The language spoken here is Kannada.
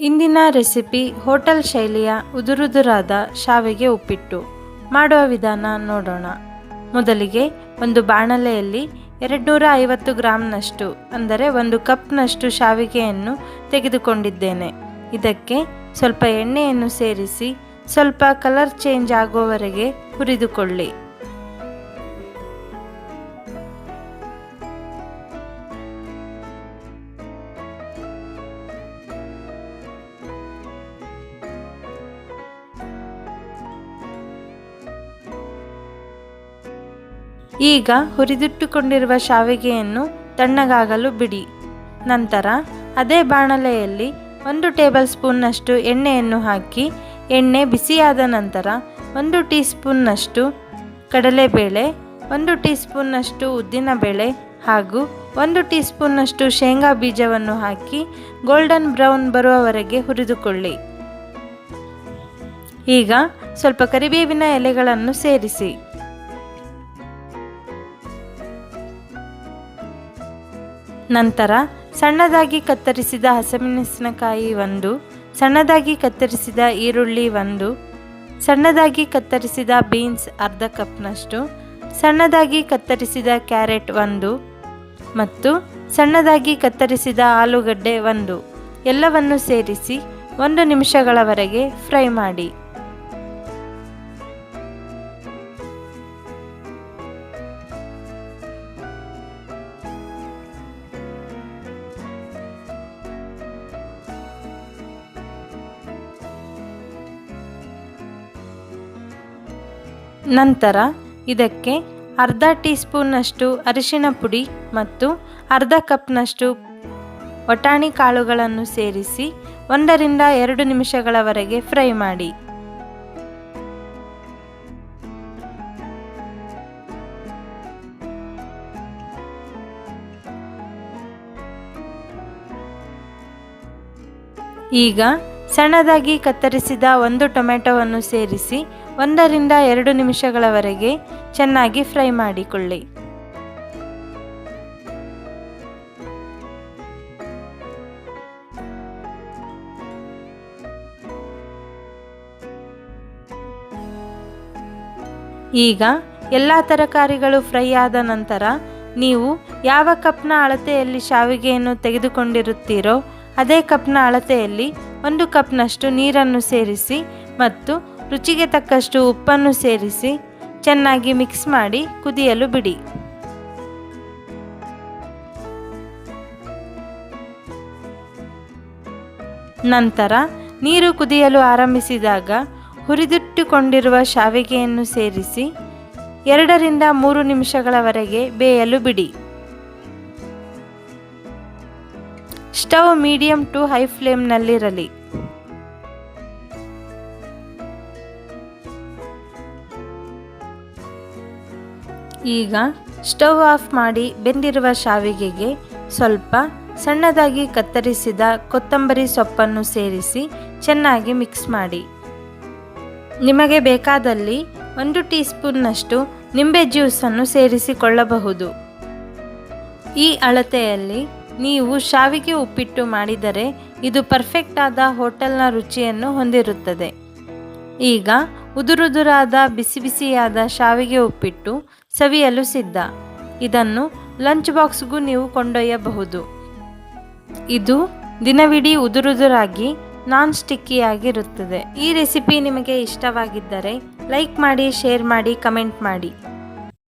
ಇಂದಿನ ರೆಸಿಪಿ ಹೋಟೆಲ್ ಶೈಲಿಯ ಉದುರುದುರಾದ ಶಾವಿಗೆ ಉಪ್ಪಿಟ್ಟು. ಮಾಡುವ ವಿಧಾನ ನೋಡೋಣ. ಮೊದಲಿಗೆ ಒಂದು ಬಾಣಲೆಯಲ್ಲಿ ಎರಡುನೂರ ಐವತ್ತು ಗ್ರಾಂನಷ್ಟು, ಅಂದರೆ ಒಂದು ಕಪ್ನಷ್ಟು ಶಾವಿಗೆಯನ್ನು ತೆಗೆದುಕೊಂಡಿದ್ದೇನೆ. ಇದಕ್ಕೆ ಸ್ವಲ್ಪ ಎಣ್ಣೆಯನ್ನು ಸೇರಿಸಿ ಸ್ವಲ್ಪ ಕಲರ್ ಚೇಂಜ್ ಆಗುವವರೆಗೆ ಹುರಿದುಕೊಳ್ಳಿ. ಈಗ ಹುರಿದಿಟ್ಟುಕೊಂಡಿರುವ ಶಾವಿಗೆಯನ್ನು ತಣ್ಣಗಾಗಲು ಬಿಡಿ. ನಂತರ ಅದೇ ಬಾಣಲೆಯಲ್ಲಿ ಒಂದು ಟೇಬಲ್ ಸ್ಪೂನ್ನಷ್ಟು ಎಣ್ಣೆಯನ್ನು ಹಾಕಿ, ಎಣ್ಣೆ ಬಿಸಿಯಾದ ನಂತರ ಒಂದು ಟೀ ಸ್ಪೂನ್ನಷ್ಟು ಕಡಲೆಬೇಳೆ, ಒಂದು ಟೀ ಸ್ಪೂನ್ನಷ್ಟು ಉದ್ದಿನಬೇಳೆ ಹಾಗೂ ಒಂದು ಟೀ ಸ್ಪೂನ್ನಷ್ಟು ಶೇಂಗಾ ಬೀಜವನ್ನು ಹಾಕಿ ಗೋಲ್ಡನ್ ಬ್ರೌನ್ ಬರುವವರೆಗೆ ಹುರಿದುಕೊಳ್ಳಿ. ಈಗ ಸ್ವಲ್ಪ ಕರಿಬೇವಿನ ಎಲೆಗಳನ್ನು ಸೇರಿಸಿ. ನಂತರ ಸಣ್ಣದಾಗಿ ಕತ್ತರಿಸಿದ ಹಸಿಮೆಣಸಿನಕಾಯಿ ಒಂದು, ಸಣ್ಣದಾಗಿ ಕತ್ತರಿಸಿದ ಈರುಳ್ಳಿ ಒಂದು, ಸಣ್ಣದಾಗಿ ಕತ್ತರಿಸಿದ ಬೀನ್ಸ್ ಅರ್ಧ ಕಪ್ನಷ್ಟು, ಸಣ್ಣದಾಗಿ ಕತ್ತರಿಸಿದ ಕ್ಯಾರೆಟ್ ಒಂದು ಮತ್ತು ಸಣ್ಣದಾಗಿ ಕತ್ತರಿಸಿದ ಆಲೂಗಡ್ಡೆ ಒಂದು. ಎಲ್ಲವನ್ನು ಸೇರಿಸಿ ಒಂದು ನಿಮಿಷಗಳವರೆಗೆ ಫ್ರೈ ಮಾಡಿ. ನಂತರ ಇದಕ್ಕೆ ಅರ್ಧ ಟೀ ಸ್ಪೂನ್ನಷ್ಟು ಅರಿಶಿಣ ಪುಡಿ ಮತ್ತು ಅರ್ಧ ಕಪ್ನಷ್ಟು ಬಟಾಣಿ ಕಾಳುಗಳನ್ನು ಸೇರಿಸಿ ಒಂದರಿಂದ ಎರಡು ನಿಮಿಷಗಳವರೆಗೆ ಫ್ರೈ ಮಾಡಿ. ಈಗ ಸಣ್ಣದಾಗಿ ಕತ್ತರಿಸಿದ ಒಂದು ಟೊಮೆಟೊವನ್ನು ಸೇರಿಸಿ ಒಂದರಿಂದ ಎರಡು ನಿಮಿಷಗಳವರೆಗೆ ಚೆನ್ನಾಗಿ ಫ್ರೈ ಮಾಡಿಕೊಳ್ಳಿ. ಈಗ ಎಲ್ಲ ತರಕಾರಿಗಳು ಫ್ರೈ ಆದ ನಂತರ ನೀವು ಯಾವ ಕಪ್ನ ಅಳತೆಯಲ್ಲಿ ಶಾವಿಗೆಯನ್ನು ತೆಗೆದುಕೊಂಡಿರುತ್ತೀರೋ ಅದೇ ಕಪ್ನ ಅಳತೆಯಲ್ಲಿ ಒಂದು ಕಪ್ನಷ್ಟು ನೀರನ್ನು ಸೇರಿಸಿ ಮತ್ತು ರುಚಿಗೆ ತಕ್ಕಷ್ಟು ಉಪ್ಪನ್ನು ಸೇರಿಸಿ ಚೆನ್ನಾಗಿ ಮಿಕ್ಸ್ ಮಾಡಿ ಕುದಿಯಲು ಬಿಡಿ. ನಂತರ ನೀರು ಕುದಿಯಲು ಆರಂಭಿಸಿದಾಗ ಹುರಿದಿಟ್ಟುಕೊಂಡಿರುವ ಶಾವಿಗೆಯನ್ನು ಸೇರಿಸಿ ಎರಡರಿಂದ ಮೂರು ನಿಮಿಷಗಳವರೆಗೆ ಬೇಯಲು ಬಿಡಿ. ಸ್ಟವ್ ಮೀಡಿಯಂ ಟು ಹೈ ಫ್ಲೇಮ್ನಲ್ಲಿರಲಿ ಈಗ ಸ್ಟವ್ ಆಫ್ ಮಾಡಿ ಬೆಂದಿರುವ ಶಾವಿಗೆಗೆ ಸ್ವಲ್ಪ ಸಣ್ಣದಾಗಿ ಕತ್ತರಿಸಿದ ಕೊತ್ತಂಬರಿ ಸೊಪ್ಪನ್ನು ಸೇರಿಸಿ ಚೆನ್ನಾಗಿ ಮಿಕ್ಸ್ ಮಾಡಿ. ನಿಮಗೆ ಬೇಕಾದಲ್ಲಿ ಒಂದು ಟೀ ಸ್ಪೂನ್ನಷ್ಟು ನಿಂಬೆ ಜ್ಯೂಸನ್ನು ಸೇರಿಸಿಕೊಳ್ಳಬಹುದು. ಈ ಅಳತೆಯಲ್ಲಿ ನೀವು ಶಾವಿಗೆ ಉಪ್ಪಿಟ್ಟು ಮಾಡಿದರೆ ಇದು ಪರ್ಫೆಕ್ಟ್ ಆದ ಹೋಟೆಲ್ನ ರುಚಿಯನ್ನು ಹೊಂದಿರುತ್ತದೆ. ಈಗ ಉದುರುದುರಾದ ಬಿಸಿ ಬಿಸಿಯಾದ ಶಾವಿಗೆ ಉಪ್ಪಿಟ್ಟು ಸವಿಯಲು ಸಿದ್ಧ. ಇದನ್ನು ಲಂಚ್ ಬಾಕ್ಸ್ಗೂ ನೀವು ಕೊಂಡೊಯ್ಯಬಹುದು. ಇದು ದಿನವಿಡೀ ಉದುರುದುರಾಗಿ ನಾನ್ ಸ್ಟಿಕ್ಕಿಯಾಗಿರುತ್ತದೆ ಈ ರೆಸಿಪಿ ನಿಮಗೆ ಇಷ್ಟವಾಗಿದ್ದರೆ ಲೈಕ್ ಮಾಡಿ ಶೇರ್ ಮಾಡಿ ಕಮೆಂಟ್ ಮಾಡಿ.